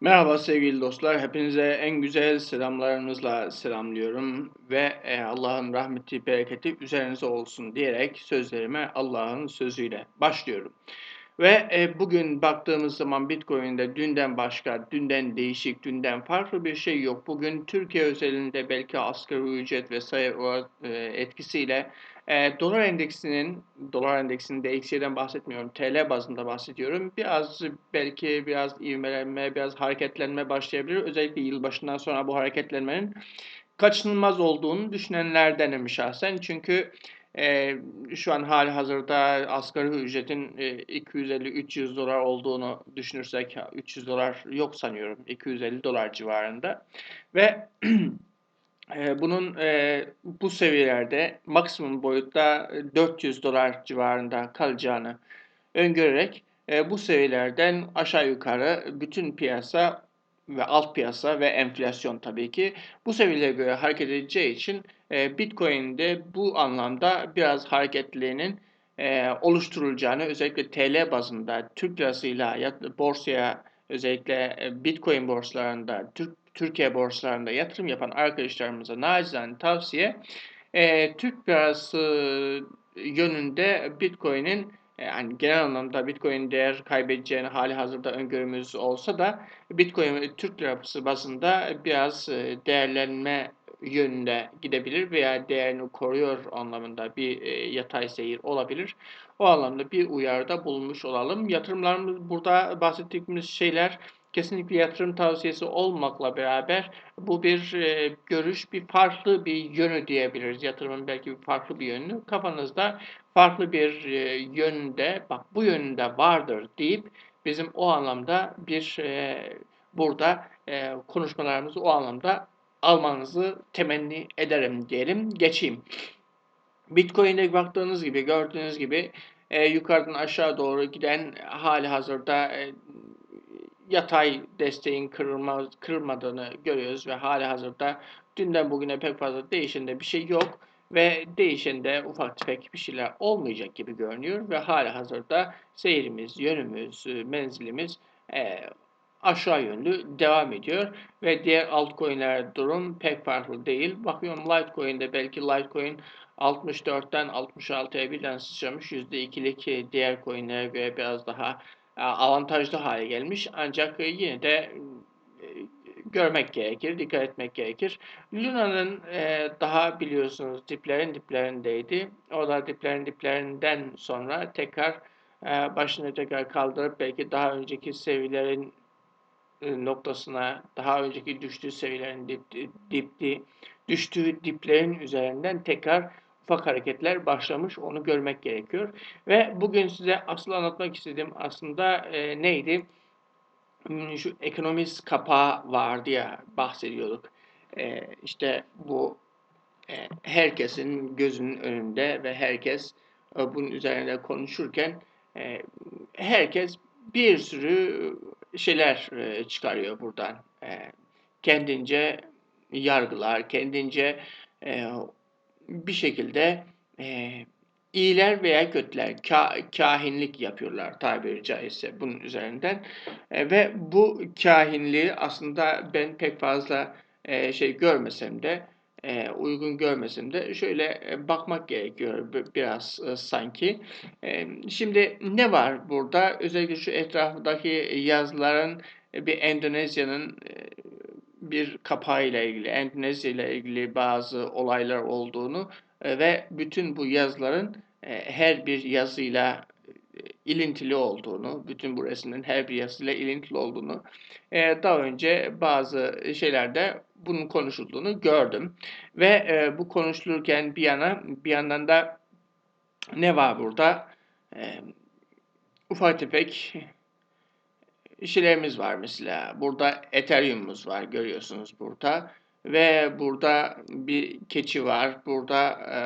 Merhaba sevgili dostlar. Hepinize en güzel selamlarımızla selamlıyorum ve e, Allah'ın rahmeti, bereketi üzerinize olsun diyerek sözlerime Allah'ın sözüyle başlıyorum. Ve e, bugün baktığımız zaman Bitcoin'de dünden başka, dünden değişik, dünden farklı bir şey yok. Bugün Türkiye özelinde belki asgari ücret vesaire e, etkisiyle e, dolar endeksinin, dolar endeksinin DXY'den bahsetmiyorum, TL bazında bahsediyorum. Biraz belki biraz ivmelenme, biraz hareketlenme başlayabilir. Özellikle yılbaşından sonra bu hareketlenmenin kaçınılmaz olduğunu düşünenlerdenim şahsen. Çünkü e, şu an hali hazırda asgari ücretin e, 250-300 dolar olduğunu düşünürsek 300 dolar yok sanıyorum 250 dolar civarında ve bunun e, bu seviyelerde maksimum boyutta 400 dolar civarında kalacağını öngörerek e, bu seviyelerden aşağı yukarı bütün piyasa ve alt piyasa ve enflasyon tabii ki bu seviyelere göre hareket edeceği için e, Bitcoin'de bu anlamda biraz hareketliliğinin e, oluşturulacağını özellikle TL bazında Türk lirasıyla borsaya özellikle e, Bitcoin borsalarında Türk Türkiye borsalarında yatırım yapan arkadaşlarımıza nacizane tavsiye e, Türk lirası yönünde Bitcoin'in yani genel anlamda Bitcoin değer kaybedeceğini hali hazırda öngörümüz olsa da Bitcoin Türk lirası bazında biraz e, değerlenme yönünde gidebilir veya değerini koruyor anlamında bir e, yatay seyir olabilir. O anlamda bir uyarıda bulunmuş olalım. Yatırımlarımız burada bahsettiğimiz şeyler kesinlikle yatırım tavsiyesi olmakla beraber bu bir e, görüş, bir farklı bir yönü diyebiliriz. Yatırımın belki bir farklı bir yönü. Kafanızda farklı bir e, yönde, bak bu yönünde vardır deyip bizim o anlamda bir e, burada e, konuşmalarımızı o anlamda almanızı temenni ederim diyelim. Geçeyim. Bitcoin'e baktığınız gibi, gördüğünüz gibi e, yukarıdan aşağı doğru giden hali hazırda e, yatay desteğin kırılma, kırılmadığını görüyoruz ve hali hazırda dünden bugüne pek fazla değişen de bir şey yok ve değişen de ufak tefek bir şeyler olmayacak gibi görünüyor ve hali hazırda seyrimiz, yönümüz, menzilimiz e, aşağı yönlü devam ediyor ve diğer altcoin'lerde durum pek farklı değil. Bakıyorum Litecoin'de belki Litecoin 64'ten 66'ya birden sıçramış %2'lik diğer coin'lere göre biraz daha e, avantajlı hale gelmiş. Ancak yine de e, görmek gerekir, dikkat etmek gerekir. Luna'nın e, daha biliyorsunuz diplerin diplerindeydi. O da diplerin diplerinden sonra tekrar başını tekrar kaldırıp belki daha önceki seviyelerin noktasına, daha önceki düştüğü seviyelerin dip, dip, düştüğü diplerin üzerinden tekrar ufak hareketler başlamış. Onu görmek gerekiyor. Ve bugün size asıl anlatmak istediğim aslında e, neydi? Şu ekonomist kapağı vardı ya bahsediyorduk. E, işte bu e, herkesin gözünün önünde ve herkes e, bunun üzerinde konuşurken e, herkes bir sürü şeyler e, çıkarıyor buradan. E, kendince yargılar, kendince e, bir şekilde e, iyiler veya kötüler ka, kahinlik yapıyorlar tabiri caizse bunun üzerinden e, ve bu kahinliği aslında ben pek fazla e, şey görmesem de e, uygun görmesem de şöyle e, bakmak gerekiyor biraz e, sanki. E, şimdi ne var burada? Özellikle şu etrafındaki yazıların e, bir Endonezya'nın e, bir kapağıyla ilgili, Endonezya ile ilgili bazı olaylar olduğunu e, ve bütün bu yazıların e, her bir yazıyla e, ilintili olduğunu, bütün bu resimlerin her bir yazıyla ilintili olduğunu daha önce bazı şeylerde bunun konuşulduğunu gördüm. Ve bu konuşulurken bir yana bir yandan da ne var burada? Ufak tefek şeylerimiz var mesela. Burada Ethereum'umuz var görüyorsunuz burada. Ve burada bir keçi var. Burada e,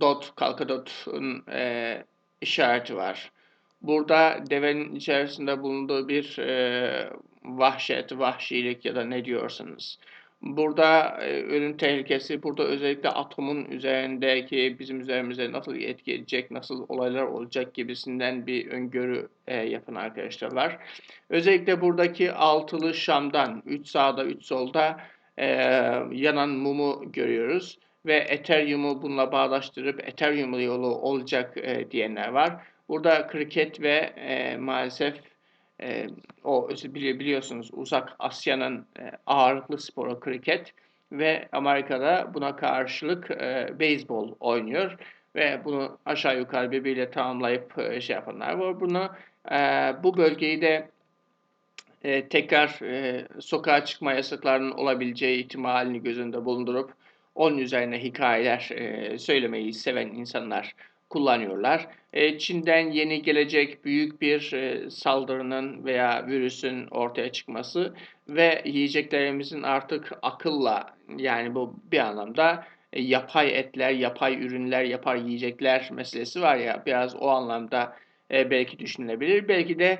dot, kalkadot'un e, işareti var. Burada devenin içerisinde bulunduğu bir e, vahşet, vahşilik ya da ne diyorsanız. Burada e, ölüm tehlikesi, burada özellikle atomun üzerindeki bizim üzerimize nasıl etki edecek, nasıl olaylar olacak gibisinden bir öngörü e, yapan arkadaşlar. Özellikle buradaki altılı şamdan 3 sağda 3 solda e, yanan mumu görüyoruz ve Ethereum'u bununla bağdaştırıp Ethereum yolu olacak e, diyenler var. Burada kriket ve e, maalesef e, o biliyorsunuz uzak Asya'nın e, ağırlıklı sporu kriket ve Amerika'da buna karşılık e, beyzbol oynuyor ve bunu aşağı yukarı birbiriyle tamamlayıp e, şey yapanlar var. Bunu e, bu bölgeyi de e, tekrar e, sokağa çıkma yasaklarının olabileceği ihtimalini göz önünde bulundurup onun üzerine hikayeler e, söylemeyi seven insanlar kullanıyorlar. E, Çin'den yeni gelecek büyük bir e, saldırının veya virüsün ortaya çıkması ve yiyeceklerimizin artık akılla yani bu bir anlamda e, yapay etler, yapay ürünler, yapay yiyecekler meselesi var ya biraz o anlamda belki düşünülebilir. Belki de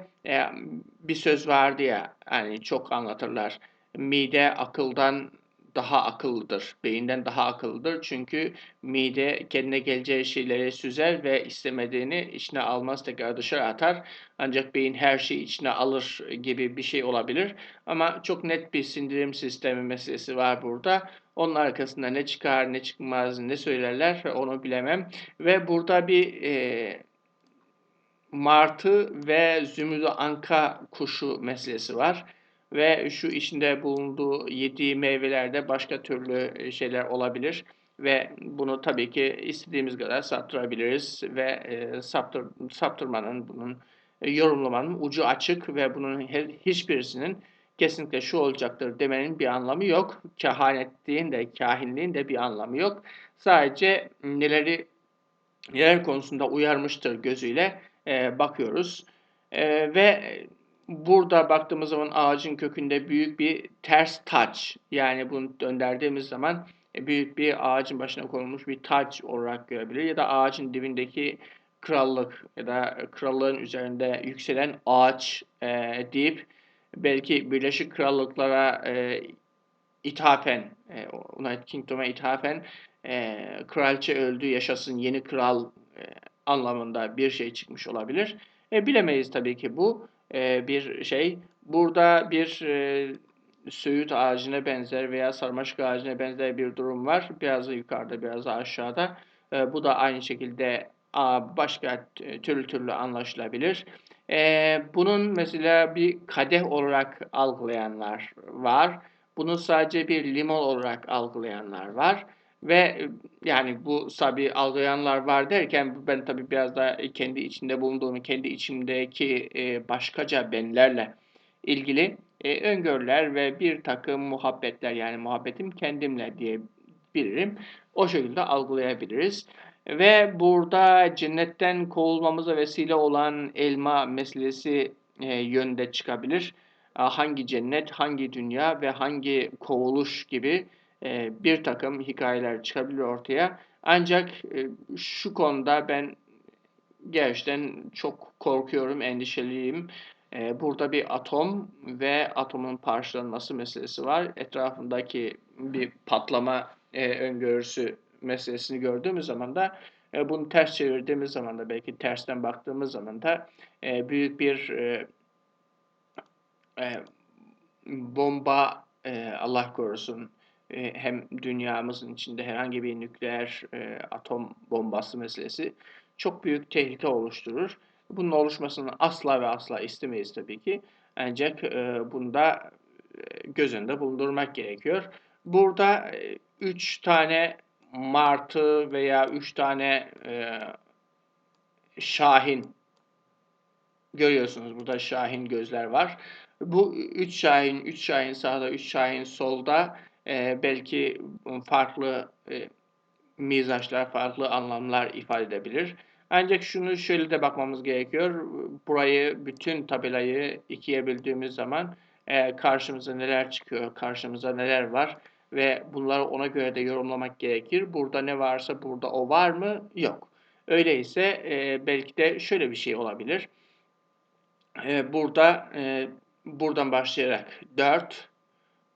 bir söz vardı ya hani çok anlatırlar. Mide akıldan daha akıllıdır. Beyinden daha akıllıdır. Çünkü mide kendine geleceği şeyleri süzer ve istemediğini içine almaz tekrar dışarı atar. Ancak beyin her şeyi içine alır gibi bir şey olabilir. Ama çok net bir sindirim sistemi meselesi var burada. Onun arkasında ne çıkar, ne çıkmaz, ne söylerler onu bilemem. Ve burada bir e, martı ve zümrüdü anka kuşu meselesi var ve şu içinde bulunduğu yediği meyvelerde başka türlü e, şeyler olabilir ve bunu tabii ki istediğimiz kadar saptırabiliriz ve e, saptır, saptırmanın bunun e, yorumlamanın ucu açık ve bunun hiçbirisinin kesinlikle şu olacaktır demenin bir anlamı yok. Kehanetliğin de kahinliğin de bir anlamı yok. Sadece neleri neler konusunda uyarmıştır gözüyle e, bakıyoruz. E, ve burada baktığımız zaman ağacın kökünde büyük bir ters taç yani bunu döndürdüğümüz zaman e, büyük bir ağacın başına konulmuş bir taç olarak görebilir ya da ağacın dibindeki krallık ya da krallığın üzerinde yükselen ağaç e, deyip belki Birleşik Krallıklara e, ithafen, e, United Kingdom'a ithafen e, kraliçe öldü yaşasın yeni kral e, anlamında bir şey çıkmış olabilir. E, bilemeyiz tabii ki bu e, bir şey. Burada bir e, söğüt ağacına benzer veya sarmaşık ağacına benzer bir durum var. Biraz da yukarıda biraz da aşağıda. E, bu da aynı şekilde a, başka türlü türlü anlaşılabilir. E, bunun mesela bir kadeh olarak algılayanlar var. Bunu sadece bir limon olarak algılayanlar var. Ve e, yani bu sabi algılayanlar var derken ben tabii biraz da kendi içinde bulunduğum, kendi içimdeki e, başkaca benlerle ilgili e, öngörüler ve bir takım muhabbetler yani muhabbetim kendimle diyebilirim. O şekilde algılayabiliriz. Ve burada cennetten kovulmamıza vesile olan elma meselesi e, yönde çıkabilir. Hangi cennet, hangi dünya ve hangi kovuluş gibi e, bir takım hikayeler çıkabilir ortaya. Ancak e, şu konuda ben gerçekten çok korkuyorum, endişeliyim. E, burada bir atom ve atomun parçalanması meselesi var. Etrafındaki bir patlama öngörüsü meselesini gördüğümüz zaman da bunu ters çevirdiğimiz zaman da belki tersten baktığımız zaman da büyük bir bomba Allah korusun e, hem dünyamızın içinde herhangi bir nükleer e, atom bombası meselesi çok büyük tehlike oluşturur. Bunun oluşmasını asla ve asla istemeyiz tabii ki. Ancak e, bunda göz önünde bulundurmak gerekiyor. Burada üç tane martı veya üç tane şahin görüyorsunuz. Burada şahin gözler var. Bu üç şahin, üç şahin sağda, üç şahin solda e, belki farklı e, mizaçlar, farklı anlamlar ifade edebilir. Ancak şunu şöyle de bakmamız gerekiyor. Burayı, bütün tabelayı ikiye böldüğümüz zaman e, karşımıza neler çıkıyor, karşımıza neler var ve bunları ona göre de yorumlamak gerekir. Burada ne varsa burada o var mı? Yok. Öyleyse e, belki de şöyle bir şey olabilir. E, burada e, buradan başlayarak 4,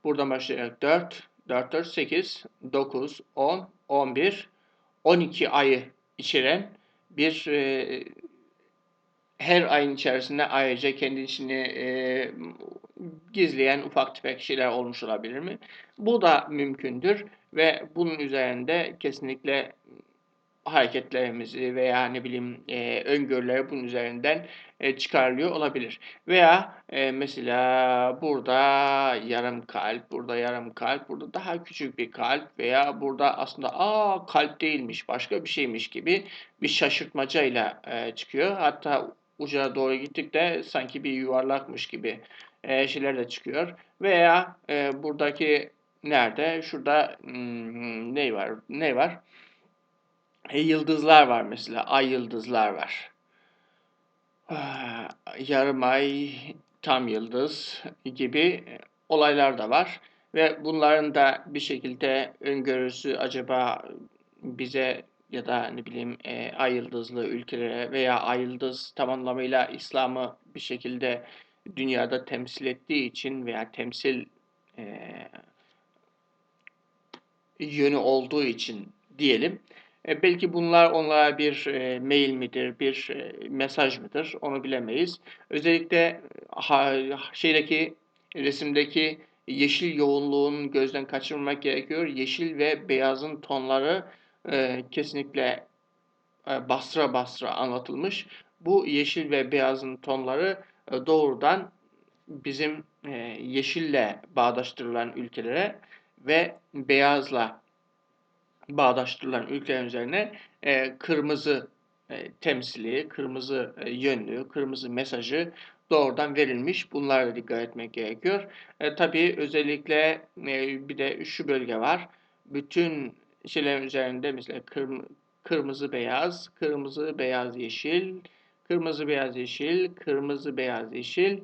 Buradan başlayarak 4, 4, 4, 8, 9, 10, 11, 12 ayı içeren bir e, her ayın içerisinde ayrıca kendisini e, gizleyen ufak tefek şeyler olmuş olabilir mi? Bu da mümkündür ve bunun üzerinde kesinlikle hareketlerimizi veya ne bileyim e, öngörüleri bunun üzerinden e, çıkarılıyor olabilir. Veya e, mesela burada yarım kalp, burada yarım kalp, burada daha küçük bir kalp veya burada aslında aa kalp değilmiş, başka bir şeymiş gibi bir şaşırtmacayla e, çıkıyor. Hatta uca doğru gittik de sanki bir yuvarlakmış gibi e, şeyler de çıkıyor. Veya e, buradaki nerede? Şurada hmm, ne var? Ne var? E, yıldızlar var mesela. Ay yıldızlar var. Yarım ay, tam yıldız gibi olaylar da var. Ve bunların da bir şekilde öngörüsü acaba bize ya da ne bileyim e, ay yıldızlı ülkelere veya ay yıldız tam anlamıyla İslam'ı bir şekilde dünyada temsil ettiği için veya temsil e, yönü olduğu için diyelim. E, belki bunlar onlara bir e, mail midir, bir e, mesaj mıdır onu bilemeyiz. Özellikle ha, şeydeki resimdeki yeşil yoğunluğun gözden kaçırmamak gerekiyor. Yeşil ve beyazın tonları kesinlikle e, bastıra bastıra anlatılmış. Bu yeşil ve beyazın tonları doğrudan bizim yeşille bağdaştırılan ülkelere ve beyazla bağdaştırılan ülkeler üzerine e, kırmızı e, temsili, kırmızı e, yönlü, kırmızı mesajı doğrudan verilmiş. Bunlara dikkat etmek gerekiyor. E, tabii özellikle e, bir de şu bölge var. Bütün şeylerin üzerinde mesela kırm kırmızı beyaz, kırmızı beyaz yeşil, kırmızı beyaz yeşil, kırmızı beyaz yeşil,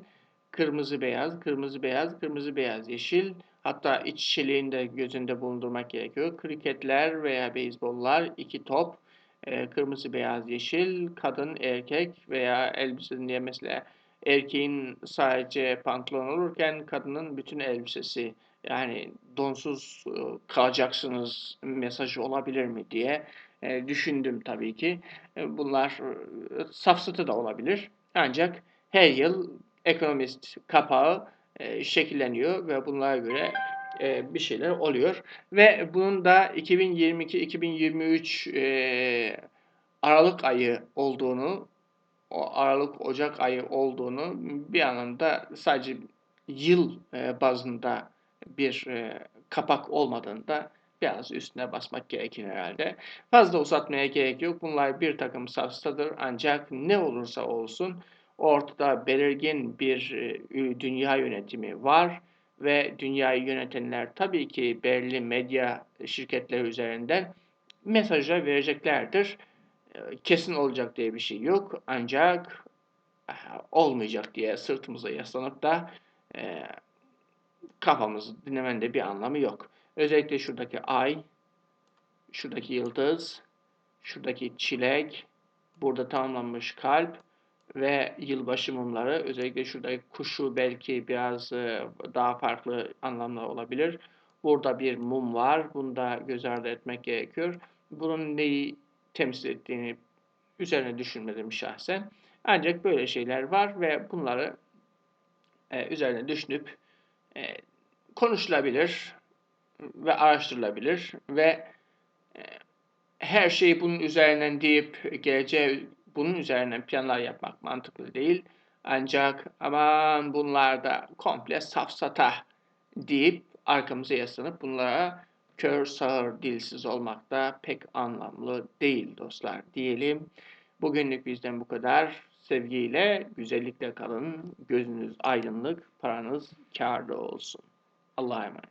kırmızı beyaz, kırmızı beyaz, kırmızı beyaz yeşil, Hatta iç içeliğini de gözünde bulundurmak gerekiyor. Kriketler veya beyzbollar iki top, e, kırmızı, beyaz, yeşil, kadın, erkek veya elbise diye mesela erkeğin sadece pantolon olurken kadının bütün elbisesi yani donsuz e, kalacaksınız mesajı olabilir mi diye e, düşündüm tabii ki. Bunlar safsatı da olabilir. Ancak her yıl ekonomist kapağı e, şekilleniyor ve bunlara göre e, bir şeyler oluyor. Ve bunun da 2022-2023 e, Aralık ayı olduğunu, o Aralık Ocak ayı olduğunu bir anlamda sadece yıl bazında bir e, kapak olmadığını da biraz üstüne basmak gerekir herhalde. Fazla uzatmaya gerek yok. Bunlar bir takım safsadır ancak ne olursa olsun ortada belirgin bir e, dünya yönetimi var ve dünyayı yönetenler tabii ki belli medya şirketleri üzerinden mesajlar vereceklerdir. E, kesin olacak diye bir şey yok ancak e, olmayacak diye sırtımıza yaslanıp da kafamızı dinlemenin de bir anlamı yok. Özellikle şuradaki ay, şuradaki yıldız, şuradaki çilek, burada tamamlanmış kalp ve yılbaşı mumları özellikle şurada kuşu belki biraz e, daha farklı anlamlar olabilir. Burada bir mum var. Bunu da göz ardı etmek gerekiyor. Bunun neyi temsil ettiğini üzerine düşünmedim şahsen. Ancak böyle şeyler var ve bunları e, üzerine düşünüp e, konuşulabilir ve araştırılabilir ve e, her şeyi bunun üzerinden deyip geleceğe bunun üzerine planlar yapmak mantıklı değil. Ancak aman bunlar da komple safsata deyip arkamıza yaslanıp bunlara kör sağır dilsiz olmak da pek anlamlı değil dostlar diyelim. Bugünlük bizden bu kadar. Sevgiyle, güzellikle kalın. Gözünüz aydınlık, paranız kârda olsun. Allah'a emanet.